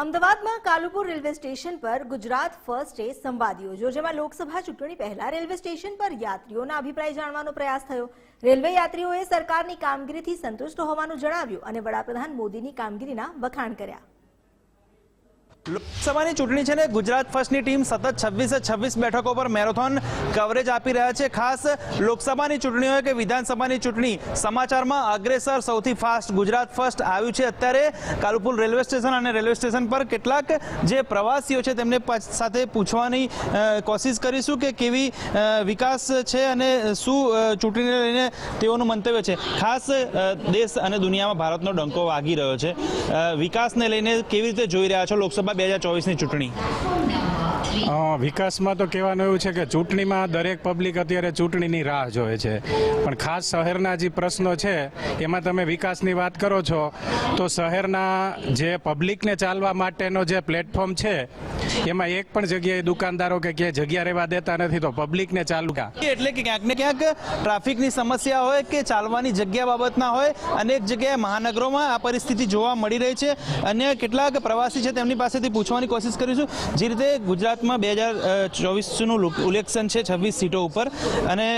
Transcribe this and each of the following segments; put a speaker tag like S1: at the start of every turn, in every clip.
S1: અમદાવાદમાં Kalupur railway station પર ગુજરાત ફર્સ્ટે સંવાદ યોજ્યો, જેમાં લોકસભા ચૂંટણી પહેલા રેલવે સ્ટેશન પર યાત્રીઓના અભિપ્રાય જાણવાનો પ્રયાસ થયો. રેલવે યાત્રીઓએ સરકારની કામગીરીથી સંતુષ્ટ હોવાનું જણાવ્યું અને વડાપ્રધાન મોદીની કામગીરીના વખાણ કર્યા.
S2: લોકસભાની ચૂંટણી છે ને, ગુજરાત ફર્સ્ટની ટીમ સતત છવ્વીસે છવ્વીસ બેઠકો પર મેરેથોન કવરેજ આપી રહ્યા છે. ખાસ લોકસભાની ચૂંટણી હોય કે વિધાનસભાની ચૂંટણી સમાચારમાં અગ્રેસર સૌથી ફાસ્ટ ગુજરાત ફર્સ્ટ આવ્યું છે. અત્યારે કાલુપુર રેલવે સ્ટેશન અને રેલવે સ્ટેશન પર કેટલાક જે પ્રવાસીઓ છે તેમને સાથે પૂછવાની કોશિશ કરીશું કે કેવી વિકાસ છે અને શું ચૂંટણીને લઈને તેઓનું મંતવ્ય છે. ખાસ દેશ અને દુનિયામાં ભારતનો ડંકો વાગી રહ્યો છે. વિકાસને લઈને કેવી રીતે જોઈ રહ્યા છો લોકસભા બે હજાર ચોવીસની ચૂંટણી?
S3: વિકાસમાં તો કહેવાનું એવું છે કે ચૂંટણીમાં દરેક પબ્લિક અત્યારે ચૂંટણીની રાહ જોવે છે. પણ ખાસ શહેરના જે પ્રશ્નો છે, એમાં તમે વિકાસની વાત કરો છો, તો શહેરના જે પબ્લિકને ચાલવા માટેનો જે પ્લેટફોર્મ છે, એમાં એક પણ જગ્યાએ દુકાનદારો કે ક્યાંય જગ્યા રહેવા દેતા નથી, તો પબ્લિકને ચાલુ
S2: એટલે કે ક્યાંક ને ક્યાંક ટ્રાફિકની સમસ્યા હોય કે ચાલવાની જગ્યા બાબતના હોય, અનેક જગ્યાએ મહાનગરોમાં આ પરિસ્થિતિ જોવા મળી રહી છે. અન્ય કેટલાક પ્રવાસી છે, તેમની પાસેથી પૂછવાની કોશિશ કરીશું. જે રીતે ગુજરાતમાં બે હજાર ચોવીસનું ઇલેક્શન છે છવ્વીસ સીટો ઉપર. અને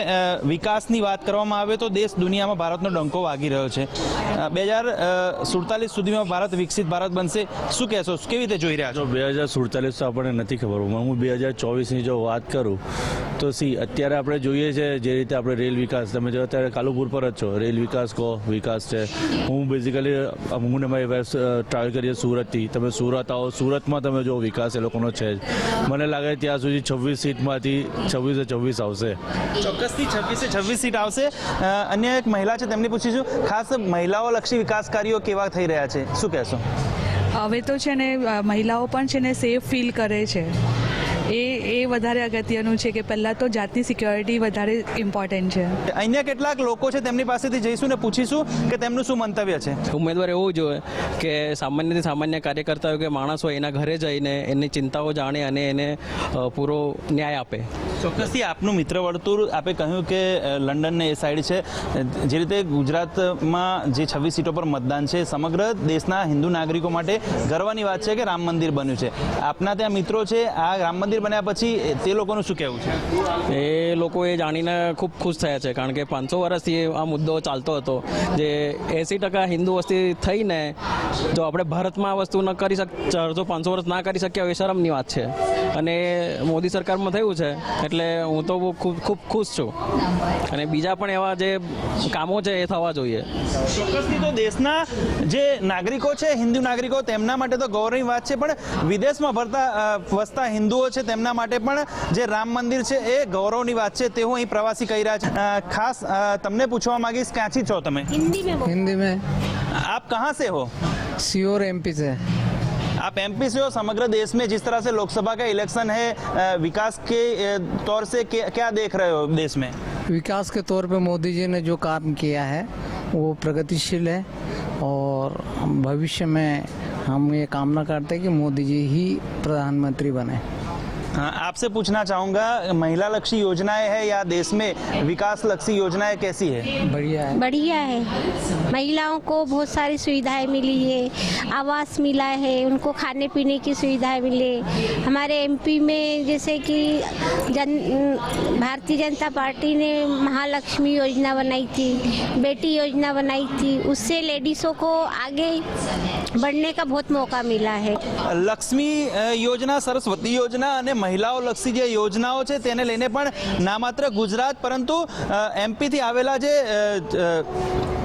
S2: વિકાસની વાત કરવામાં આવે તો દેશ દુનિયામાં ભારતનો ડંકો વાગી રહ્યો છે. બે હજાર સુડતાલીસ સુધીમાં ભારત વિકસિત ભારત બનશે. શું કહેશો? કેવી રીતે જોઈ રહ્યા છો?
S4: બે હજાર સુડતાલીસ તો આપણને નથી ખબર. હું બે હજાર ચોવીસની જો વાત કરું, તો સી, અત્યારે આપણે જોઈએ છે જે રીતે આપણે રેલ વિકાસ, તમે જો અત્યારે કાલુપુર પર જ છો. રેલ વિકાસ કહો, વિકાસ છે. હું બેઝિકલી હું ને મારી ટ્રાવેલ કરીએ સુરતથી. તમે સુરત આવો, સુરતમાં તમે જો વિકાસ એ લોકોનો છે જ. મને લાગે ત્યાં સુધી છવ્વીસ સીટમાંથી છવ્વીસે છવ્વીસ આવશે.
S2: ચોક્કસથી છવ્વીસે છવ્વીસ સીટ આવશે. અન્ય એક મહિલા છે તેમને પૂછીશું. ખાસ મહિલાઓ લક્ષી વિકાસ કાર્યો કેવા થઈ રહ્યા છે? શું કહેશો?
S5: હવે તો છે ને મહિલાઓ પણ છે ને સેફ ફીલ કરે છે. એ એ વધારે અગત્યનું છે કે પહેલાં તો જાતની સિક્યોરિટી વધારે ઇમ્પોર્ટન્ટ છે.
S2: અહીંયા કેટલાક લોકો છે તેમની પાસેથી જઈશું ને પૂછીશું કે તેમનું શું મંતવ્ય છે?
S6: ઉમેદવાર એવું જોઈએ કે સામાન્યથી સામાન્ય કાર્યકર્તા હોય કે માણસ હોય એના ઘરે જઈને એની ચિંતાઓ જાણે અને એને પૂરો ન્યાય આપે.
S2: ચોક્કસથી આપનું મિત્ર વર્તુળ આપે કહ્યું કે લંડનને એ સાઈડ છે. જે રીતે ગુજરાતમાં જે છવ્વીસ સીટો પર મતદાન છે, સમગ્ર દેશના હિન્દુ નાગરિકો માટે ગર્વની વાત છે કે રામ મંદિર બન્યું છે. આપના ત્યાં મિત્રો છે, આ રામ મંદિર બન્યા પછી તે લોકોનું શું કહેવું છે?
S6: એ લોકો એ જાણીને ખૂબ ખુશ થયા છે, કારણ કે પાંચસો વર્ષથી આ મુદ્દો ચાલતો હતો. જે એંસી ટકા હિન્દુ વસ્તી થઈને તો આપણે ભારતમાં આ વસ્તુ ન કરી શક ચારસો પાંચસો વર્ષ ના કરી શક્યા એ શરમની વાત છે. અને મોદી સરકારમાં થયું છે એટલે હું તો ખૂબ ખૂબ ખુશ છું. અને બીજા પણ એવા જે કામો છે એ થવા જોઈએ.
S2: તો દેશના જે નાગરિકો છે હિન્દુ નાગરિકો તેમના માટે તો ગૌરવની વાત છે પણ વિદેશમાં ભરતા વસતા હિન્દુઓ છે તેમના માટે પણ જે રામ મંદિર છે એ ગૌરવની વાત છે તે હું અહીં પ્રવાસી કહી રહ્યા છે. ખાસ તમને પૂછવા માંગીશ ક્યાંથી છો તમે?
S7: હિન્દી હિન્દી મેં
S2: आप कहाँ से हो?
S7: सीओर एमपी से।
S2: आप एमपी से हो समग्र देश में जिस तरह से लोकसभा का इलेक्शन है विकास के तौर से क्या देख रहे हो देश में?
S7: विकास के तौर पे मोदी जी ने जो काम किया है वो प्रगतिशील है और भविष्य में हम ये कामना करते हैं कि मोदी जी ही प्रधानमंत्री बने।
S2: हाँ, आपसे पूछना चाहूँगा महिला लक्ष्य योजनाएँ है या देश में विकास लक्ष्य योजनाएँ कैसी है?
S7: बढ़िया है।
S8: बढ़िया है। महिलाओं को बहुत सारी सुविधाएँ मिली है आवास मिला है उनको खाने पीने की सुविधाएँ मिले। हमारे एमपी में जैसे कि जन भारतीय जनता पार्टी ने महालक्ष्मी योजना बनाई थी बेटी योजना बनाई थी उससे लेडीज़ों को आगे बढ़ने का बहुत मौका मिला है।
S2: लक्ष्मी योजना सरस्वती योजना યોજના અને મહિલાઓ લક્ષી જે યોજનાઓ છે તેને લઈને પણ ના માત્ર ગુજરાત પરંતુ એમપીથી આવેલા જે અ, અ,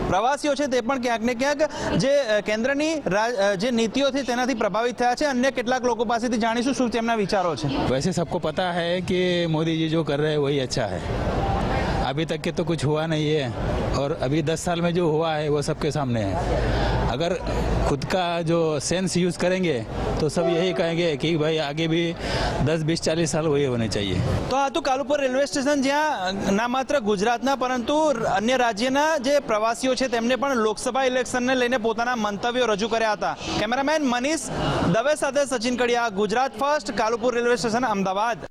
S2: પ્રવાસીઓ છે તે પણ ક્યાંક ને ક્યાંક જે અ, કેન્દ્રની રા- અ, જે નીતિઓથી તેનાથી પ્રભાવિત થયા છે અન્ય કેટલાક લોકો પાસેથી જાણીશું શું તેમના વિચારો છે
S9: वैसे सबको पता है कि मोदी जी जो कर रहे हैं वही अच्छा है अभी तक के तो कुछ हुआ नहीं है और अभी दस साल में जो हुआ है वो सबके सामने है अगर खुद का जो सेंस यूज़ करेंगे तो सब यही कहेंगे कि भाई आगे भी दस बीस चालीस साल वही होने चाहिए
S2: તો આ તો કાલુપુર રેલવે સ્ટેશન જ્યાં ના માત્ર ગુજરાતના પરંતુ અન્ય રાજ્યના જે પ્રવાસીઓ છે તેમને પણ લોકસભા ઇલેક્શનને લઈને પોતાના મંતવ્યો રજૂ કર્યા હતા કેમેરામેન મનીષ દવે સાથે Sachin Kadiya Gujarat first Kalupur railway station Ahmedabad